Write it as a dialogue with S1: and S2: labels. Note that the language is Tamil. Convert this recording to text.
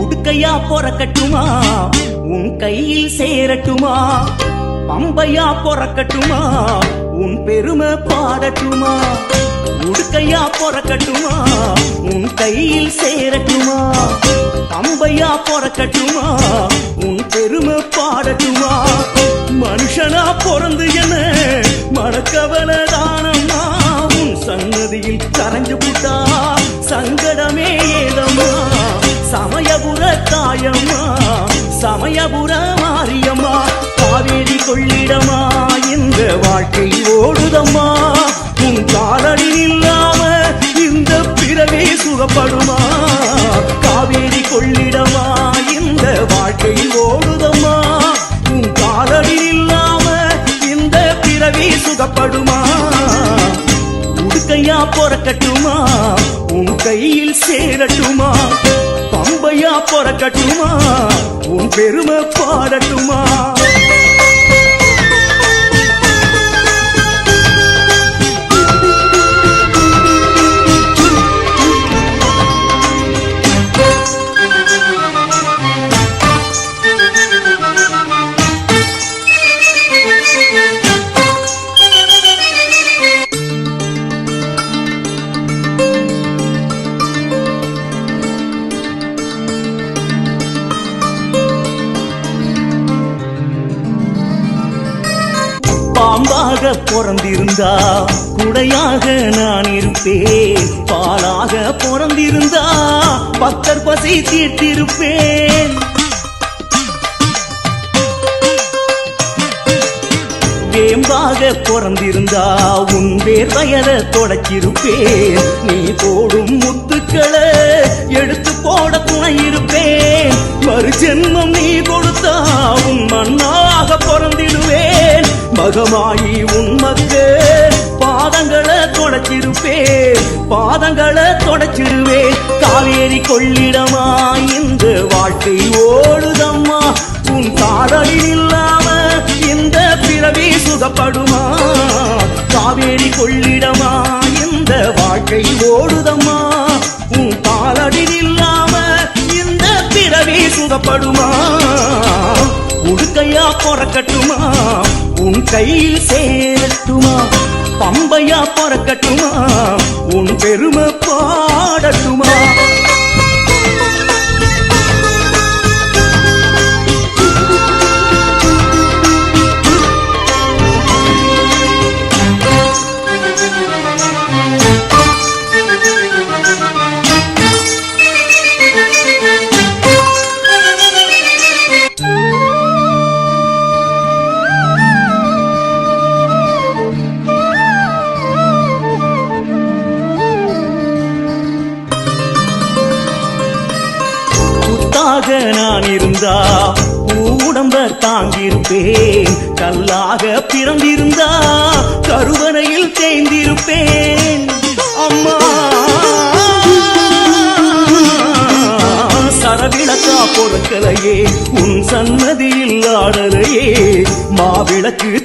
S1: உடுக்கையா பொறக்கட்டுமா? உன் கையில் சேரட்டுமா? பம்பையா பொறக்கட்டுமா? உன் பெருமை பாடட்டுமா? உடுக்கையா பொறக்கட்டுமா? உன் கையில் சேரட்டுமா? பம்பையா பொறக்கட்டுமா? உன் பெருமை பாடட்டுமா? மனுஷனா பிறந்து என்ன? மனக்கவல தானம்மா? உன் சன்னதியில் கரைஞ்சு புட்டா? சமயபுர மாரியம்மா காவேரி கொள்ளிடமா இந்த வாழ்க்கை ஓடுதம்மா. உன் காலடி இல்லாம இந்த பிறவே சுகப்படுமா? காவேரி கொள்ளிடமா இந்த வாழ்க்கை ஓடுதம்மா. உன் காலடி இல்லாம இந்த பிறவே சுகப்படுமா? உடுக்கையா பொறக்கட்டுமா? உன் கையில் சேரட்டுமா? பம்பையா பொறக்கட்டுமா? உன் பெருமை பாடட்டுமா? பாம்பாக பிறந்திருந்தா குடையாக நான் இருப்பேன். பாலாக பிறந்திருந்தா பக்தர் பசை தீர்த்திருப்பேன் வேம்பாக பிறந்திருந்தா உன் வேர் வயத தொடச்சிருப்பேன். நீ போடும் முத்துக்களை எடுத்து போட துணையிருப்பேன் மறு ஜென்மம் நீ பிறந்திடுவேன் மகமாயி பாதங்களை தொடச்சிருப்பேன் பாதங்களை தொடச்சிடுவேன் காவேரி கொள்ளிடமா இந்த வாழ்க்கை ஓடுதம்மா. உன் காதலில் இல்லாம இந்த பிறவி சுகப்படுமா? காவேரி கொள்ளிட பொறக்கட்டுமா? உன் கையில் சேரட்டுமா? பம்பையா பொறக்கட்டுமா? உன் பெருமை பாடட்டுமா? கல்லாக நான் இருந்தா உடம்ப தாங்கியிருப்பேன். கல்லாக பிறந்திருந்தா கருவறையில் தேய்ந்திருப்பேன். அம்மா. சரவிளக்கா பொறுக்கலையே உன் சன்னதியில் ஆடலையே மாவிளக்கு